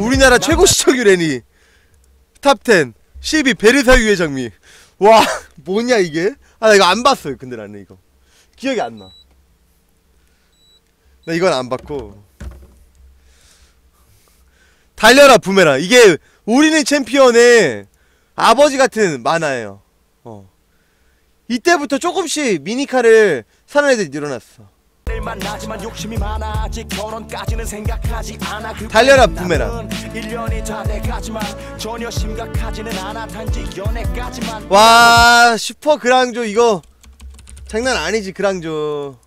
우리나라 최고 시청률 애니. 탑10 12 베르사유의 장미. 와 뭐냐 이게? 아 나 이거 안 봤어요 근데 나는 이거. 기억이 안나. 나 이건 안 봤고. 달려라 부메랑. 이게 우리는 챔피언의 아버지 같은 만화예요. 어. 이때부터 조금씩 미니카를 사는 애들이 늘어났어 만나지만 욕심이 많아. 아직 결혼까지는 생각하지 않아. 그 달려라, 부메랑. 1년이 다 돼가지만 전혀 심각하지는 않아. 단지 연애까지만. 와 슈퍼 그랑조 이거 장난 아니지 그랑조.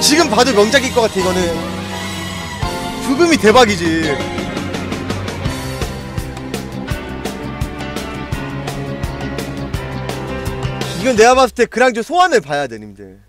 지금 봐도 명작일 것 같아 이거는. 부금이 대박이지 이건 내가 봤을 때 그랑조 소환을 봐야 돼 님들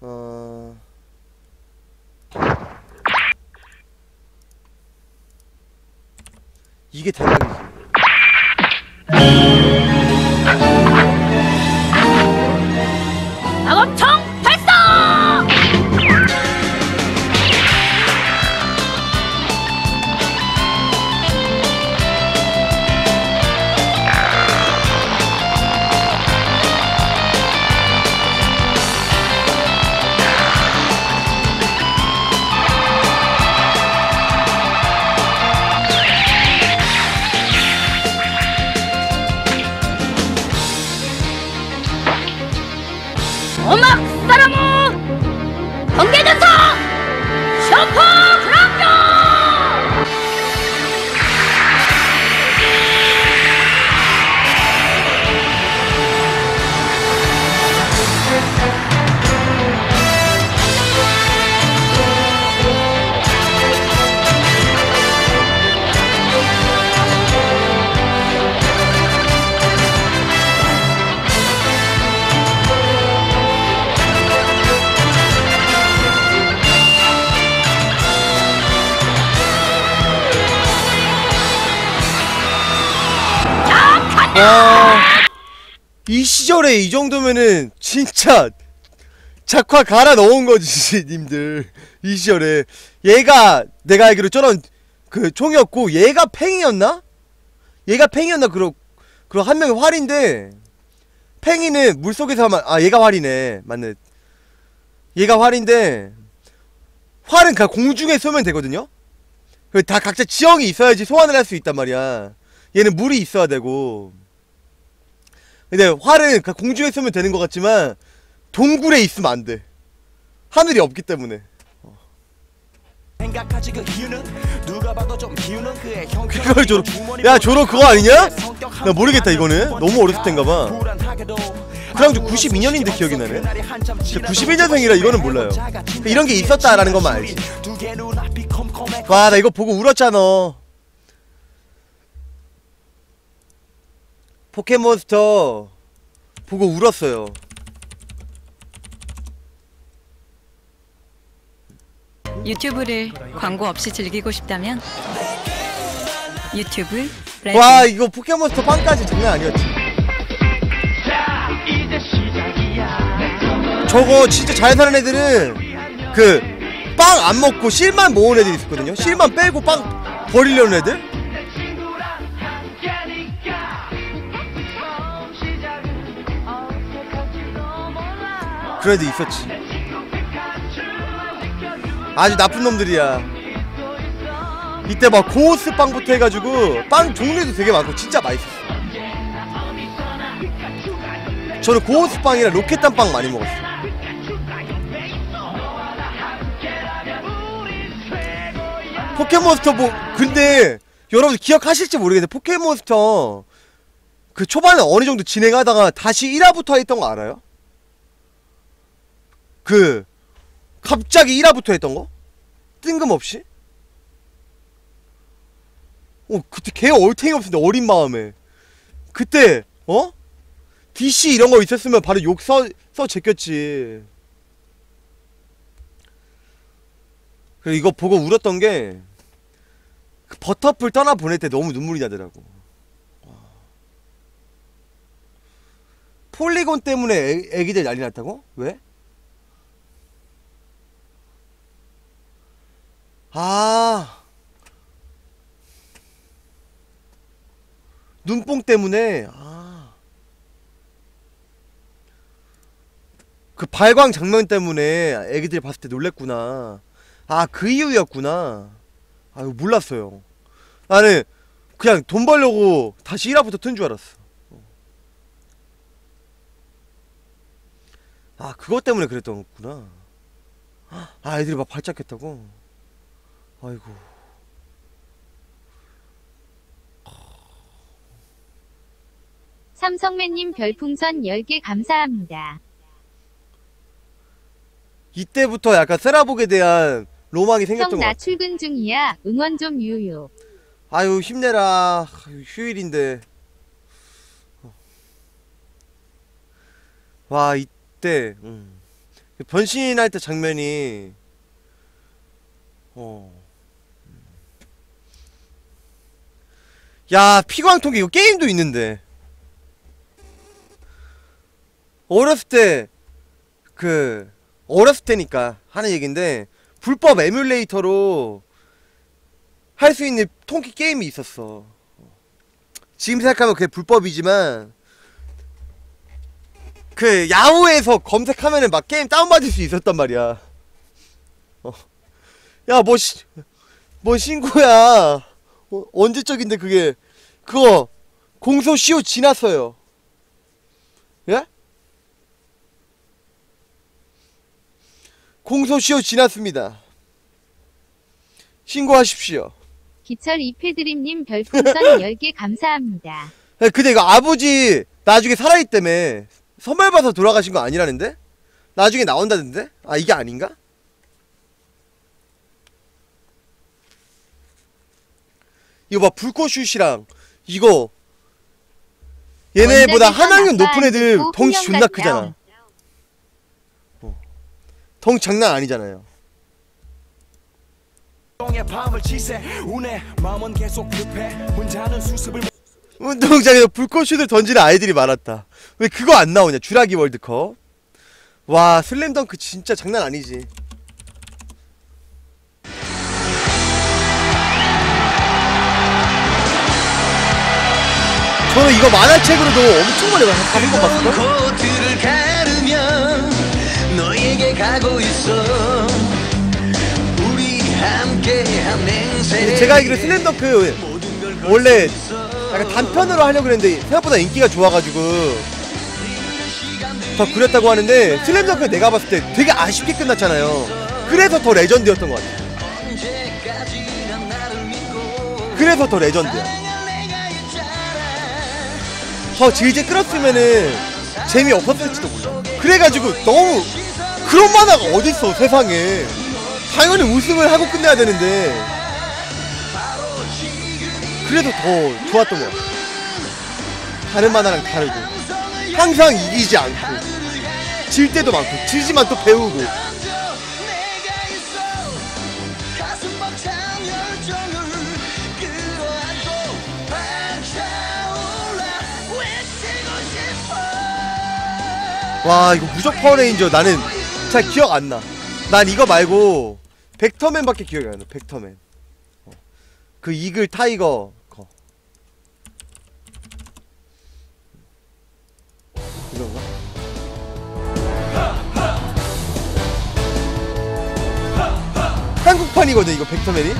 어... 이게 대박이지. 음악 사람은 번개전사! 슈퍼 와. 이 시절에 이 정도면은 진짜 작화 갈아 넣은 거지, 님들. 이 시절에. 얘가 내가 알기로 저런 그 총이었고 얘가 팽이였나? 얘가 팽이였나? 그러 그럼 한 명이 활인데 팽이는 물속에서만 아 얘가 활이네. 맞네. 얘가 활인데 활은 그냥 공중에 쏘면 되거든요. 그다 각자 지형이 있어야지 소환을 할 수 있단 말이야. 얘는 물이 있어야 되고. 근데 활은 공중에 쏘면 되는 것 같지만 동굴에 있으면 안 돼. 하늘이 없기 때문에. 그 그걸 조로 야 조로 그거 아니냐? 나 모르겠다 이거는 너무 어렸을 땐가 봐. 그랑도 92년인데 기억이 나네. 진짜 91년생이라 이거는 몰라요. 이런 게 있었다라는 것만 알지. 와 나 이거 보고 울었잖아. 포켓몬스터 보고 울었어요. 유튜브를 광고 없이 즐기고 싶다면 유튜브 와 이거 포켓몬스터 빵까지 장난 아니었지. 저거 진짜 잘 사는 애들은 그 빵 안 먹고 실만 모은 애들 있었거든요. 실만 빼고 빵 버리려는 애들. 애들 있었지. 아주 나쁜 놈들이야. 이때 막 고스 빵부터 해가지고 빵 종류도 되게 많고 진짜 맛있었어. 저는 고스 빵이랑 로켓단 빵 많이 먹었어. 포켓몬스터 뭐 근데 여러분 기억하실지 모르겠는데 포켓몬스터 그 초반에 어느 정도 진행하다가 다시 1화부터 했던 거 알아요? 그 갑자기 1화부터 했던 거? 뜬금없이? 어 그때 걔 얼탱이 없었는데 어린 마음에 그때 어? DC 이런 거 있었으면 바로 욕 써, 써 제꼈지 그리고 이거 보고 울었던 게 그 버터풀 떠나 보낼 때 너무 눈물이 나더라고 폴리곤 때문에 애, 애기들 난리 났다고? 왜? 아 눈뽕 때문에 아. 그 발광 장면 때문에 애기들이 봤을 때 놀랬구나. 아, 그 이유였구나. 아, 이거 몰랐어요. 나는 그냥 돈 벌려고 다시 1화부터 튼 줄 알았어. 아, 그것 때문에 그랬던 거구나. 아, 애들이 막 발작했다고? 아이고. 삼성맨님 별풍선 10개 감사합니다. 이때부터 약간 세라복에 대한 로망이 형 생겼던 것나 같아. 출근 중이야. 응원 좀 유유. 아유 힘내라 아유, 휴일인데 어. 와 이때 음. 변신할 때 장면이 어. 야 피광통기 이거 게임도 있는데 어렸을 때 그 어렸을 때니까 하는 얘긴데 불법 에뮬레이터로 할 수 있는 통키 게임이 있었어. 지금 생각하면 그게 불법이지만 그 야후에서 검색하면은 막 게임 다운받을 수 있었단 말이야. 어. 야뭐 뭐 신고야. 어, 언제적인데 그게 그거 공소시효 지났어요. 예? 공소시효 지났습니다. 신고하십시오. 기철 이패드림님 별풍선 10개 감사합니다. 야, 근데 이거 아버지 나중에 살아있다며 선물 받아서 돌아가신 거 아니라는데? 나중에 나온다던데? 아 이게 아닌가? 이거 봐 불꽃슛이랑 이거 얘네보다 한 학년 높은 애들 덩치 존나. 크잖아 어. 덩 장난 아니잖아요 운동장에서 불꽃슛을 던지는 아이들이 많았다. 왜 그거 안 나오냐? 주라기 월드컵. 와, 슬램덩크 진짜 장난 아니지. 저는 이거 만화책으로도 엄청 많이 함께 한 맹세 제가 알기로 슬램덩크 원래 약간 단편으로 하려고 그랬는데 생각보다 인기가 좋아가지고 더 그랬다고 하는데 슬램덩크 내가 봤을 때 되게 아쉽게 끝났잖아요. 그래서 더 레전드였던 것 같아. 언제까지나 나를 믿고 그래서 더 레전드야. 더 질질 끌었으면은 재미 없었을지도 몰라. 그래가지고 너무 그런 만화가 어딨어 세상에. 당연히 우승을 하고 끝내야 되는데 그래서 더 좋았던 것 같아. 다른 만화랑 다르고 항상 이기지 않고 질 때도 많고 지지만 또 배우고 와 이거 무적 파워레인저 나는 잘 기억 안 나. 난 이거 말고 벡터맨밖에 기억이 안 나. 벡터맨. 어. 그 이글 타이거 거. 이건가? 한국판이거든 이거 벡터맨이.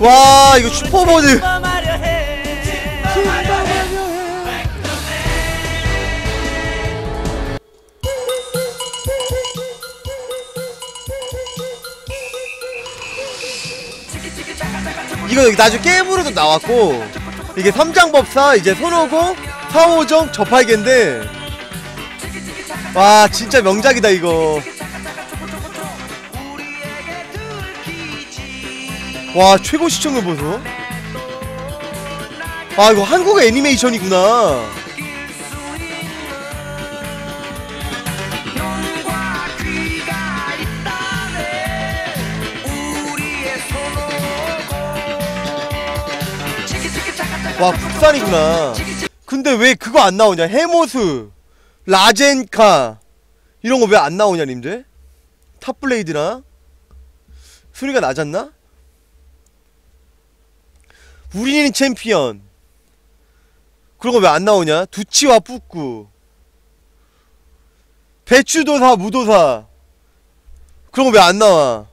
와 이거 슈퍼보드. 이거 나중에 게임으로도 나왔고 이게 삼장법사 이제 손오공 사오정 저팔계인데 와 진짜 명작이다 이거 와 최고 시청률 보소. 아 이거 한국 애니메이션이구나. 와 국산이구나. 근데 왜 그거 안 나오냐? 해모수 라젠카. 이런 거 왜 안 나오냐 님들? 탑블레이드나? 순위가 낮았나? 우리는 챔피언. 그런 거 왜 안 나오냐? 두치와 뿌꾸 배추도사 무도사. 그런 거 왜 안 나와